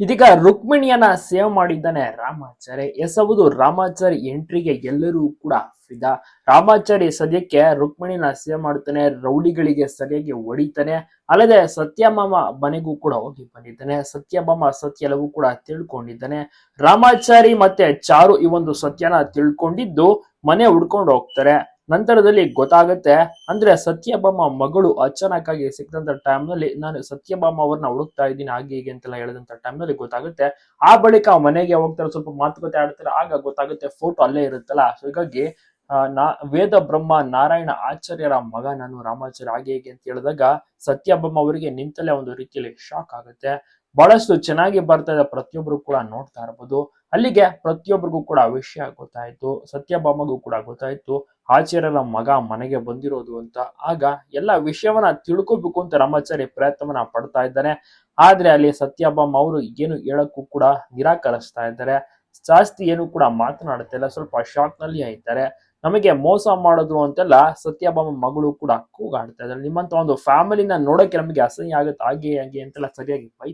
ಇದೀಗ ರುಕ್ಮಿಣಿಯನ್ನ ಸೇವ್ ಮಾಡಿದ್ದಾನೆ ರಾಮಾಚಾರಿ ಎಸ್ ಹೌದು ರಾಮಾಚಾರಿ ಎಂಟ್ರಿಗೆ ಎಲ್ಲರೂ ಕೂಡ ಫಿದಾ. ರಾಮಾಚಾರಿ ಸದ್ಯಕ್ಕೆ ರುಕ್ಮಿಣಿನ ಸೇವ್ ಮಾಡ್ತಾನೆ ರೌಡಿಗಳಿಗೆ ಸರಿಯಾಗಿ ಹೊಡಿತಾನೆ. ಅಲ್ಲದೆ ಸತ್ಯಮಾಮ ಮನೆಗೂ ಕೂಡ ಹೋಗಿ ಬಂದಿದ್ದಾನೆ. ಸತ್ಯಮಾಮ ಸತ್ಯಲವೂ ಕೂಡ ತಿಳ್ಕೊಂಡಿದ್ದಾನೆ. ರಾಮಾಚಾರಿ ಮತ್ತೆ ಚಾರು ಈ ಒಂದು ಸತ್ಯನ ತಿಳ್ಕೊಂಡಿದ್ದು ಮನೆ ಹುಡ್ಕೊಂಡು ಹೋಗ್ತಾರೆ. ನಂತರದಲ್ಲಿ ಗೊತ್ತಾಗುತ್ತೆ. ಅಂದ್ರೆ ಸತ್ಯಭಾಮ ಮಗಳು ಅಚಾನಕ್ ಆಗಿ ಸಿಕ್ಕಂತ ಟೈಮ್ನಲ್ಲಿ ನಾನು ಸತ್ಯಭಾಮ ಅವ್ರನ್ನ ಹುಡುಕ್ತಾ ಇದ್ದೀನಿ ಹಾಗೆ ಹೀಗೆ ಅಂತೆಲ್ಲ ಹೇಳಿದಂತ ಟೈಮ್ನಲ್ಲಿ ಗೊತ್ತಾಗುತ್ತೆ. ಆ ಬಳಿಕ ಮನೆಗೆ ಹೋಗ್ತಾರೆ, ಸ್ವಲ್ಪ ಮಾತುಕತೆ ಆಡ್ತಾರೆ, ಆಗ ಗೊತ್ತಾಗುತ್ತೆ ಫೋಟೋ ಅಲ್ಲೇ ಇರುತ್ತಲ್ಲ. ಸೊ ಹೀಗಾಗಿ ನಾ, ವೇದ ಬ್ರಹ್ಮ ನಾರಾಯಣ ಆಚಾರ್ಯರ ಮಗ ನಾನು ರಾಮಾಚಾರ್ಯ ಹಾಗೆ ಹೀಗೆ ಅಂತ ಹೇಳಿದಾಗ ಸತ್ಯಭಾಮ ಅವರಿಗೆ ನಿಂತಲೇ ಒಂದು ರೀತಿಯಲ್ಲಿ ಶಾಕ್ ಆಗುತ್ತೆ. ಬಹಳಷ್ಟು ಚೆನ್ನಾಗಿ ಬರ್ತಾ ಇದೆ. ಪ್ರತಿಯೊಬ್ಬರು ಕೂಡ ನೋಡ್ತಾ ಇರ್ಬೋದು. ಅಲ್ಲಿಗೆ ಪ್ರತಿಯೊಬ್ಬರಿಗೂ ಕೂಡ ವಿಷಯ ಗೊತ್ತಾಯ್ತು. ಸತ್ಯಭಾಮಗೂ ಕೂಡ ಗೊತ್ತಾಯ್ತು. ಆಚಾರ್ಯರ ಮಗ ಮನೆಗೆ ಬಂದಿರೋದು ಅಂತ. ಆಗ ಎಲ್ಲ ವಿಷಯವನ್ನ ತಿಳ್ಕೋಬೇಕು ಅಂತ ರಾಮಾಚಾರಿ ಪ್ರಯತ್ನವನ್ನ ಪಡ್ತಾ ಇದ್ದಾನೆ ಆದ್ರೆ ಅಲ್ಲಿ ಸತ್ಯಭಾಮ ಅವರು ಏನು ಹೇಳಕ್ಕೂ ಕೂಡ ನಿರಾಕರಿಸ್ತಾ ಇದ್ದಾರೆ. ಜಾಸ್ತಿ ಏನು ಕೂಡ ಮಾತನಾಡ್ತಾ ಇಲ್ಲ. ಸ್ವಲ್ಪ ಶಾಕ್ನಲ್ಲಿ ಇದ್ದಾರೆ. ನಮಗೆ ಮೋಸ ಮಾಡೋದು ಅಂತೆಲ್ಲ ಸತ್ಯಭಾಮ ಮಗಳು ಕೂಡ ಕೂಗಾಡ್ತಾ ಇದ್ದಾರೆ. ನಿಮ್ಮಂತ ಒಂದು ಫ್ಯಾಮಿಲಿನ ನೋಡಕ್ಕೆ ನಮಗೆ ಅಸಹ್ಯ ಆಗುತ್ತೆ. ಹಾಗೆ ಹಾಗೆ ಅಂತೆಲ್ಲ ಸರಿಯಾಗಿ ಬೈ